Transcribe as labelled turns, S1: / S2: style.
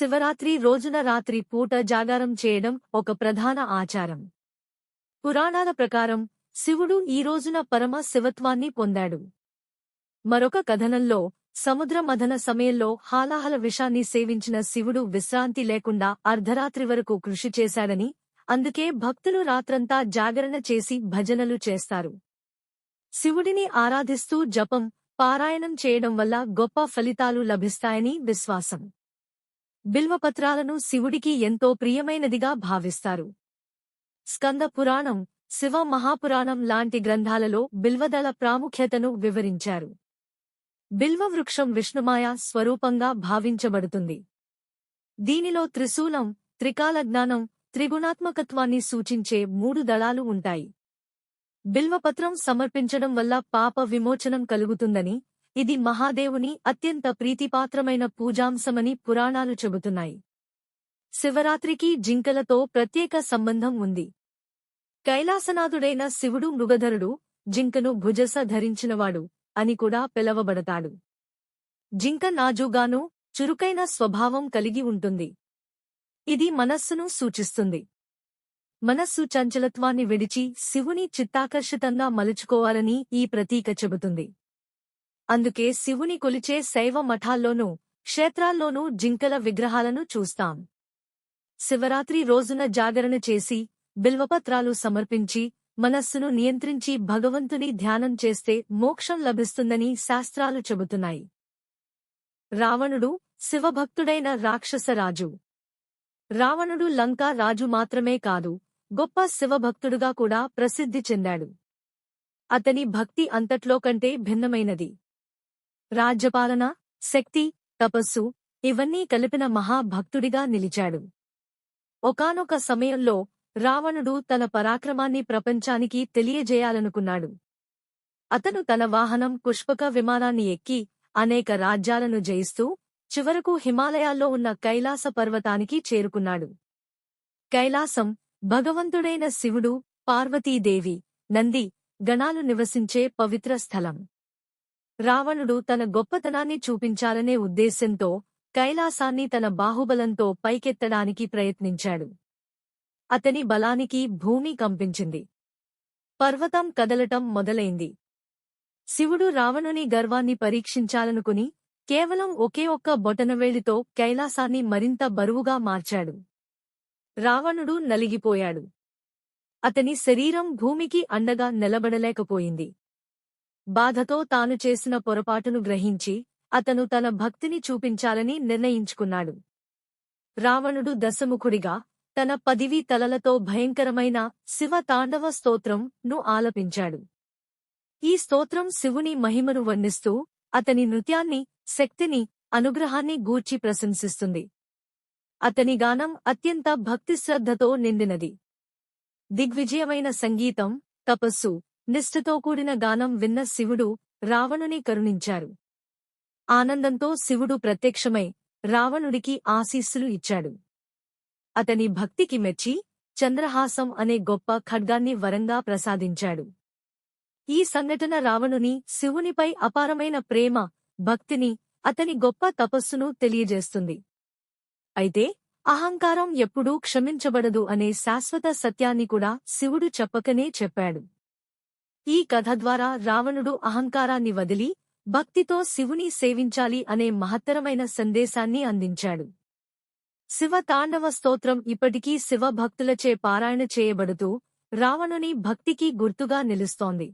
S1: శివరాత్రి రోజున రాత్రి పూట జాగారం చేయడం ఒక ప్రధాన ఆచారం. పురాణాల ప్రకారం శివుడు ఈ రోజున పరమ శివత్వాన్ని పొందాడు. మరొక కథనంలో సముద్ర మథన సమయంలో హాలాహల విషాన్ని సేవించిన శివుడు విశ్రాంతి లేకుండా అర్ధరాత్రి వరకు కృషి చేశాడని అందుకే భక్తులు రాత్రంతా జాగరణ చేసి భజనలు చేస్తారు. శివుడిని ఆరాధిస్తూ జపం పారాయణం చేయడం వల్ల గొప్ప ఫలితాలు లభిస్తాయని విశ్వాసం. బిల్వపత్రాలను శివుడికి ఎంతో ప్రియమైనదిగా భావిస్తారు. స్కంద పురాణం శివ మహాపురాణం లాంటి గ్రంథాలలో బిల్వదళ ప్రాముఖ్యతను వివరించారు. బిల్వ వృక్షం విష్ణుమాయ స్వరూపంగా భావించబడుతుంది. దీనిలో త్రిశూలం త్రికాల జ్ఞానం త్రిగుణాత్మకత్వాన్ని సూచించే మూడు దళాలు ఉంటాయి. బిల్వపత్రం సమర్పించడం వల్ల పాప విమోచనం కలుగుతుందని ఇది మహాదేవుని అత్యంత ప్రీతిపాత్రమైన పూజాంశమని పురాణాలు చెబుతున్నాయి. శివరాత్రికి జింకలతో ప్రత్యేక సంబంధం ఉంది. కైలాసనాథుడైన శివుడు మృగధరుడు జింకను భుజస ధరించినవాడు అని కూడా పిలవబడతాడు. జింక నాజుగాను చురుకైన స్వభావం కలిగి ఉంటుంది. ఇది మనస్సును సూచిస్తుంది. మనస్సు చంచలత్వాన్ని విడిచి శివుని చిత్తాకర్షితంగా మలుచుకోవాలని ఈ ప్రతీక చెబుతుంది. అందుకే శివుని కొలిచే శైవ మఠాల్లోనూ క్షేత్రాల్లోనూ జింకల విగ్రహాలను చూస్తాం. శివరాత్రి రోజున జాగరణ చేసి బిల్వపత్రాలు సమర్పించి మనస్సును నియంత్రించి భగవంతుని ధ్యానం చేస్తే మోక్షం లభిస్తుందని శాస్త్రాలు చెబుతున్నాయి. రావణుడు శివభక్తుడైన రాక్షసరాజు రావణుడు లంకా రాజు మాత్రమే కాదు గొప్ప శివభక్తుడుగా కూడా ప్రసిద్ధి చెందాడు. అతని భక్తి అంతట్లో కంటే భిన్నమైనది. రాజ్యపాలన శక్తి తపస్సు ఇవన్నీ కలిపిన మహాభక్తుడిగా నిలిచాడు. ఒకానొక సమయంలో రావణుడు తన పరాక్రమాన్ని ప్రపంచానికి తెలియజేయాలనుకున్నాడు. అతను తన వాహనం పుష్పక విమానాన్ని ఎక్కి అనేక రాజ్యాలను జయిస్తూ చివరకు హిమాలయాల్లో ఉన్న కైలాస పర్వతానికి చేరుకున్నాడు. కైలాసం భగవంతుడైన శివుడు పార్వతీదేవి నంది గణాలు నివసించే పవిత్ర స్థలం. రావణుడు తన గొప్పతనాన్ని చూపించాలనే ఉద్దేశ్యంతో కైలాసాన్ని తన బాహుబలంతో పైకెత్తడానికి ప్రయత్నించాడు. అతని బలానికి భూమి కంపించింది. పర్వతం కదలటం మొదలైంది. శివుడు రావణుని గర్వాన్ని పరీక్షించాలనుకుని కేవలం ఒకే ఒక్క బొటనవేలితో కైలాసాన్ని మరింత బరువుగా మార్చాడు. రావణుడు నలిగిపోయాడు. అతని శరీరం భూమికి అండగా నిలబడలేకపోయింది. బాధతో తాను చేసిన పొరపాటును గ్రహించి అతను తన భక్తిని చూపించాలని నిర్ణయించుకున్నాడు. రావణుడు దశముఖుడిగా తన పదివి తలలతో భయంకరమైన శివ తాండవ స్తోత్రం ను ఆలపించాడు. ఈ స్తోత్రం శివుని మహిమను వర్ణిస్తూ అతని నృత్యాన్ని శక్తిని అనుగ్రహాన్ని గూర్చి ప్రశంసిస్తుంది. అతని గానం అత్యంత భక్తిశ్రద్ధతో నిండినది. దిగ్విజయమైన సంగీతం తపస్సు నిష్ఠతో కూడిన గానం విన్న శివుడు రావణుని కరుణించారు. ఆనందంతో శివుడు ప్రత్యక్షమై రావణుడికి ఆశీస్సులు ఇచ్చాడు. అతని భక్తికి మెచ్చి చంద్రహాసం అనే గొప్ప ఖడ్గాన్ని వరంగా ప్రసాదించాడు. ఈ సంఘటన రావణుని శివునిపై అపారమైన ప్రేమ భక్తిని అతని గొప్ప తపస్సును తెలియజేస్తుంది. అయితే అహంకారం ఎప్పుడూ క్షమించబడదు అనే శాశ్వత సత్యాన్ని కూడా శివుడు చెప్పకనే చెప్పాడు. ఈ కథ ద్వారా రావణుడు అహంకారాన్ని వదిలి భక్తితో శివుని సేవించాలి అనే మహత్తరమైన సందేశాన్ని అందించాడు. శివ తాండవ స్తోత్రం ఇప్పటికీ శివ భక్తులచే పారాయణ చేయబడుతూ రావణుని భక్తికి గుర్తుగా నిలుస్తోంది.